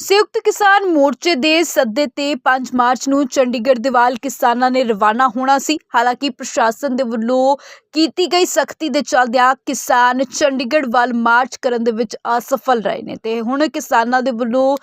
ਸੰਯੁਕਤ ਕਿਸਾਨ ਮੋਰਚੇ ਦੇ ਸੱਦੇ ਤੇ 5 ਮਾਰਚ ਨੂੰ ਚੰਡੀਗੜ੍ਹ ਦੇ ਵੱਲ ਕਿਸਾਨਾਂ ਨੇ ਰਵਾਨਾ ਹੋਣਾ ਸੀ। ਹਾਲਾਂਕਿ ਪ੍ਰਸ਼ਾਸਨ ਦੇ ਵੱਲੋਂ ਕੀਤੀ ਗਈ ਸਖਤੀ ਦੇ ਚੱਲਦਿਆਂ ਕਿਸਾਨ ਚੰਡੀਗੜ੍ਹ ਵੱਲ ਮਾਰਚ ਕਰਨ ਦੇ ਵਿੱਚ ਅਸਫਲ ਰਹੇ ਨੇ ਤੇ ਹੁਣ ਕਿਸਾਨਾਂ ਦੇ ਵੱਲੋਂ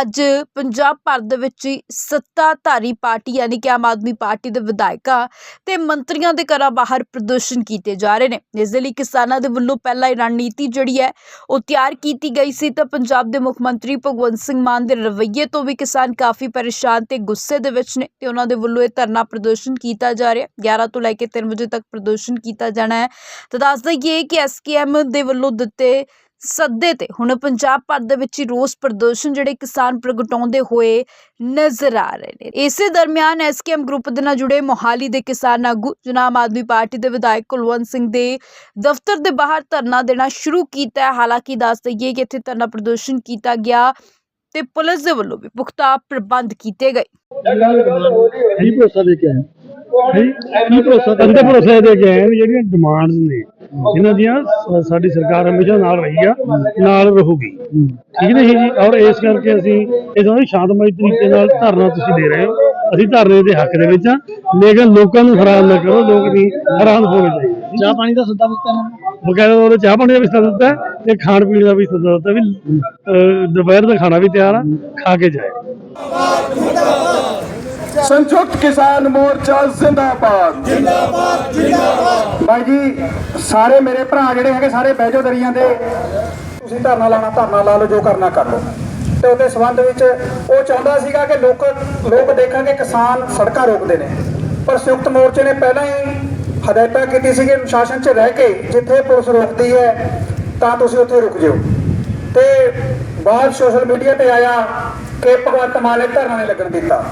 ਅੱਜ ਪੰਜਾਬ ਭਰ ਦੇ ਵਿੱਚ ਸੱਤਾਧਾਰੀ ਪਾਰਟੀ ਯਾਨੀ ਕਿ ਆਮ ਆਦਮੀ ਪਾਰਟੀ ਦੇ ਵਿਧਾਇਕਾਂ ਤੇ ਮੰਤਰੀਆਂ ਦੇ ਘਰਾਂ ਬਾਹਰ ਪ੍ਰਦਰਸ਼ਨ ਕੀਤੇ ਜਾ ਰਹੇ ਨੇ। ਇਸ ਦੇ ਲਈ ਕਿਸਾਨਾਂ ਦੇ ਵੱਲੋਂ ਪਹਿਲਾਂ ਹੀ ਰਣਨੀਤੀ ਜਿਹੜੀ ਹੈ ਉਹ ਤਿਆਰ ਕੀਤੀ ਗਈ ਸੀ ਤਾਂ ਪੰਜਾਬ ਦੇ ਮੁੱਖ ਮੰਤਰੀ ਭਗਵੰਤ ਸਿੰਘ ਮਾਨ ਦੇ ਰਵੱਈਏ ਤੋਂ ਵੀ ਕਿਸਾਨ ਕਾਫੀ ਪਰੇਸ਼ਾਨ ਤੇ ਗੁੱਸੇ ਦੇ ਵਿੱਚ ਨੇ ਤੇ ਉਹਨਾਂ ਦੇ ਵੱਲੋਂ ਇਹ ਧਰਨਾ ਪ੍ਰਦਰਸ਼ਨ ਕੀਤਾ ਜਾ ਰਿਹਾ। 11 ਤੋਂ ਲੈ ਕੇ 3 ਵਜੇ ਤੱਕ ਪ੍ਰਦਰਸ਼ਨ ਕੀਤਾ ਜਾਣਾ ਹੈ। ਤਾਂ ਦੱਸ ਦਈਏ ਕਿ ਐਸਕੇਐਮ ਦੇ ਵੱਲੋਂ ਦਿੱਤੇ ਸੱਦੇ ਤੇ ਹੁਣ ਪੰਜਾਬ ਭਰ ਦੇ ਵਿੱਚ ਹੀ ਰੋਸ ਪ੍ਰਦਰਸ਼ਨ ਜਿਹੜੇ ਕਿਸਾਨ ਪ੍ਰਗਟਾਉਂਦੇ ਹੋਏ ਨਜ਼ਰ ਆ ਰਹੇ ਨੇ। ਇਸੇ ਦਰਮਿਆਨ ਐਸਕੇਐਮ ਗਰੁੱਪ ਦੇ ਨਾਲ ਜੁੜੇ ਮੋਹਾਲੀ ਦੇ ਕਿਸਾਨ ਆਗੂ ਜਿਨ੍ਹਾਂ ਆਮ ਆਦਮੀ ਪਾਰਟੀ ਦੇ ਵਿਧਾਇਕ ਕੁਲਵੰਤ ਸਿੰਘ ਦੇ ਦਫ਼ਤਰ ਦੇ ਬਾਹਰ ਧਰਨਾ ਦੇਣਾ ਸ਼ੁਰੂ ਕੀਤਾ ਹੈ। ਹਾਲਾਂਕਿ ਦੱਸ ਦਈਏ ਕਿ ਇੱਥੇ ਧਰਨਾ ਪ੍ਰਦਰਸ਼ਨ ਕੀਤਾ ਗਿਆ ਤੇ ਪੁਲਿਸ ਦੇ ਵੱਲੋਂ ਵੀ ਪੁਖਤਾ ਪ੍ਰਬੰਧ ਕੀਤੇ ਗਏ। ਕੀ ਭਰੋਸਾ ਦੇ ਕੇ ਆਏ ਹੈ? ਕੀ ਭਰੋਸਾ ਕੰਦੇ ਭਰੋਸਾ ਦੇ ਕੇ ਆਏ ਵੀ ਜਿਹੜੀਆਂ ਡਿਮਾਂਡਸ ਨੇ ਇਹਨਾਂ ਦੀਆਂ ਸ- ਸਾਡੀ ਸਰਕਾਰ ਹਮੇਸ਼ਾ ਨਾਲ ਰਹੀ ਆ ਨਾਲ ਰਹੂਗੀ। ਠੀਕ ਨਹੀਂ ਜੀ? ਔਰ ਇਸ ਕਰਕੇ ਅਸੀਂ ਇਹ ਦੋਵੇਂ ਸ਼ਾਂਤਮਈ ਤਰੀਕੇ ਨਾਲ ਧਰਨਾ ਤੁਸੀਂ ਦੇ ਰਹੇ ਹੋ। ਅਸੀਂ ਧਰਨੇ ਦੇ ਹੱਕ ਦੇ ਵਿੱਚ ਆ ਲੇਕਿਨ ਲੋਕਾਂ ਨੂੰ ਹੈਰਾਨ ਨਾ ਕਰੋ ਲੋਕ ਨਹੀਂ ਹੈਰਾਨ ਹੋਣੇ ਚਾਹੀਦੇ। ਚਾਹ ਪਾਣੀ ਦਾ ਸੱਦਾ ਦਿੱਤਾ ਇਹਨਾਂ ਨੂੰ। ਬਕਾਇਦਾ ਉਹਦੇ ਚਾਹ ਪਾਣੀ ਦਾ ਵੀ ਸੱਦਾ ਦਿੱਤਾ ਹੈ ਤੇ ਖਾਣ ਪੀਣ ਦਾ ਵੀ ਸੱਦਾ ਦਿੱਤਾ ਵੀ ਅਹ, ਦੁਪਹਿਰ ਦਾ ਖਾਣਾ ਵੀ ਤਿਆਰ ਆ ਖਾ ਕੇ ਜਾਏ। ਸੰਯੁਕਤ ਕਿਸਾਨ ਮੋਰਚਾ ਜ਼ਿੰਦਾਬਾਦ। ਜ਼ਿੰਦਾਬਾਦ ਜ਼ਿੰਦਾਬਾਦ ਭਾਈ ਜੀ ਸਾਰੇ ਮੇਰੇ ਭਰਾ ਜਿਹੜੇ ਹੈਗੇ ਸਾਰੇ ਬਹਿਜੋ ਦਰੀਆਂ ਦੇ। ਤੁਸੀਂ ਧਰਨਾ ਲਾਣਾ ਧਰਨਾ ਲਾ ਲਓ ਜੋ ਕਰਨਾ ਕਰ ਲਓ। ਤੇ ਉਹਦੇ ਸੰਬੰਧ ਵਿੱਚ ਉਹ ਚਾਹੁੰਦਾ ਸੀਗਾ ਕਿ ਲੋਕ ਲੋਕ ਦੇਖਾਂਗੇ ਕਿਸਾਨ ਸੜਕਾਂ ਰੋਕਦੇ ਨੇ। ਪਰ ਸੰਯੁਕਤ ਮੋਰਚੇ ਨੇ ਪਹਿਲਾਂ ਹੀ ਹਦਾਇਤਾਂ ਕੀਤੀ ਸੀ ਕਿ ਅਨੁਸ਼ਾਸਨ 'ਚ ਰਹਿ ਕੇ ਜਿੱਥੇ ਪੁਲਿਸ ਰੋਕਦੀ ਹੈ, ਤਾਂ ਤੁਸੀਂ ਉੱਥੇ ਰੁਕ ਜਿਓ। ਤੇ ਬਾਅਦ ਸੋਸ਼ਲ ਮੀਡੀਆ ਤੇ ਆਇਆ ਕਿ ਭਗਵੰਤ ਮਾਨ ਨੇ ਧਰਨਾ ਨਹੀਂ ਲੱਗਣ ਦਿੱਤਾ।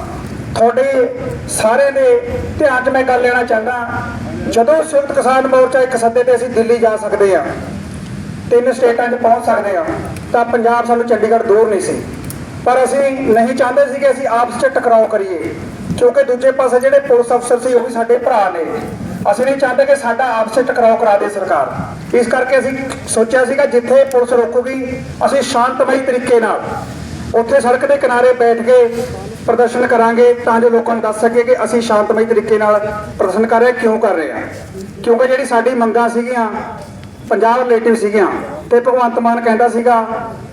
ਤੁਹਾਡੇ ਸਾਰੇ ਦੇ ਧਿਆਨ 'ਚ ਮੈਂ ਗੱਲ ਲੈਣਾ ਚਾਹੁੰਦਾ, ਜਦੋਂ ਸੰਯੁਕਤ ਕਿਸਾਨ ਮੋਰਚਾ ਇੱਕ ਸੱਦੇ ਤੇ ਅਸੀਂ ਦਿੱਲੀ ਜਾ ਸਕਦੇ ਆ ਤਿੰਨ ਸਟੇਟਾਂ 'ਚ ਪਹੁੰਚ ਸਕਦੇ ਆ ਤਾਂ ਪੰਜਾਬ ਸਾਨੂੰ ਚੰਡੀਗੜ੍ਹ ਦੂਰ ਨਹੀਂ ਸੀ। ਪਰ ਅਸੀਂ ਨਹੀਂ ਚਾਹੁੰਦੇ ਸੀ ਕਿ ਅਸੀਂ ਆਪਸ 'ਚ ਟਕਰਾਓ ਕਰੀਏ, ਕਿਉਂਕਿ ਦੂਜੇ ਪਾਸੇ ਜਿਹੜੇ ਪੁਲਿਸ ਅਫਸਰ ਸੀ ਉਹ ਵੀ ਸਾਡੇ ਭਰਾ ਨੇ। ਅਸੀਂ ਨਹੀਂ ਚਾਹੁੰਦੇ ਕਿ ਸਾਡਾ ਆਪਸ 'ਚ ਟਕਰਾਓ ਕਰਾ ਦੇ ਸਰਕਾਰ। ਇਸ ਕਰਕੇ ਅਸੀਂ ਸੋਚਿਆ ਸੀਗਾ ਜਿੱਥੇ ਪੁਲਿਸ ਰੋਕੂਗੀ ਅਸੀਂ ਸ਼ਾਂਤਮਈ ਤਰੀਕੇ ਨਾਲ ਉੱਥੇ ਸੜਕ ਦੇ ਕਿਨਾਰੇ ਬੈਠ ਕੇ ਪ੍ਰਦਰਸ਼ਨ ਕਰਾਂਗੇ ਤਾਂ ਜੋ ਲੋਕਾਂ ਨੂੰ ਦੱਸ ਸਕੇ ਕਿ ਅਸੀਂ ਸ਼ਾਂਤਮਈ ਤਰੀਕੇ ਨਾਲ ਪ੍ਰਦਰਸ਼ਨ ਕਰ ਰਹੇ ਹਾਂ, ਕਿਉਂ ਕਰ ਰਹੇ ਹਾਂ। ਕਿਉਂਕਿ ਜਿਹੜੀ ਸਾਡੀ ਮੰਗਾਂ ਸੀਗੀਆਂ ਪੰਜਾਬ ਰਿਲੇਟਿਵ ਸੀਗੀਆਂ ਤੇ ਭਗਵੰਤ ਮਾਨ ਕਹਿੰਦਾ ਸੀਗਾ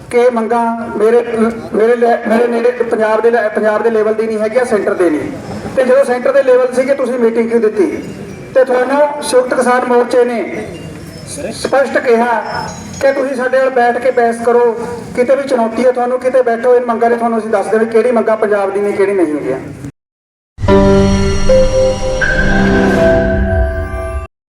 ਕਿ ਇਹ ਮੰਗਾਂ ਮੇਰੇ ਮੇਰੇ ਲੈ- ਮੇਰੇ ਨੇੜੇ ਪੰਜਾਬ ਦੇ ਲੈ- ਪੰਜਾਬ ਦੇ ਲੈਵਲ ਦੀ ਨਹੀਂ ਹੈਗੀਆਂ ਸੈਂਟਰ ਦੇ ਨਹੀਂ। ਤੇ ਜਦੋਂ ਸੈਂਟਰ ਦੇ ਲੈਵਲ ਸੀਗੇ ਤੁਸੀਂ ਮੀਟਿੰਗ ਕਿਉਂ ਦਿੱਤੀ? ਤੇ ਤੁਹਾਨੂੰ ਸੰਯੁਕਤ ਕਿਸਾਨ ਮੋਰਚੇ ਨੇ ਸਪਸ਼ਟ ਕਿਹਾ ਕਿ ਤੁਸੀਂ ਸਾਡੇ ਨਾਲ ਬੈਠ ਕੇ ਬਹਿਸ ਕਰੋ, ਕਿਤੇ ਵੀ ਚੁਣੌਤੀ ਹੈ ਤੁਹਾਨੂੰ, ਕਿਤੇ ਬੈਠੋ, ਇਹ ਮੰਗਾਂ ਨੇ ਤੁਹਾਨੂੰ ਅਸੀਂ ਦੱਸ ਦੇਵੇ ਕਿਹੜੀ ਮੰਗਾਂ ਪੰਜਾਬ ਦੀ ਨੇ, ਕਿਹੜੀ ਨਹੀਂ ਹੈਗੀਆਂ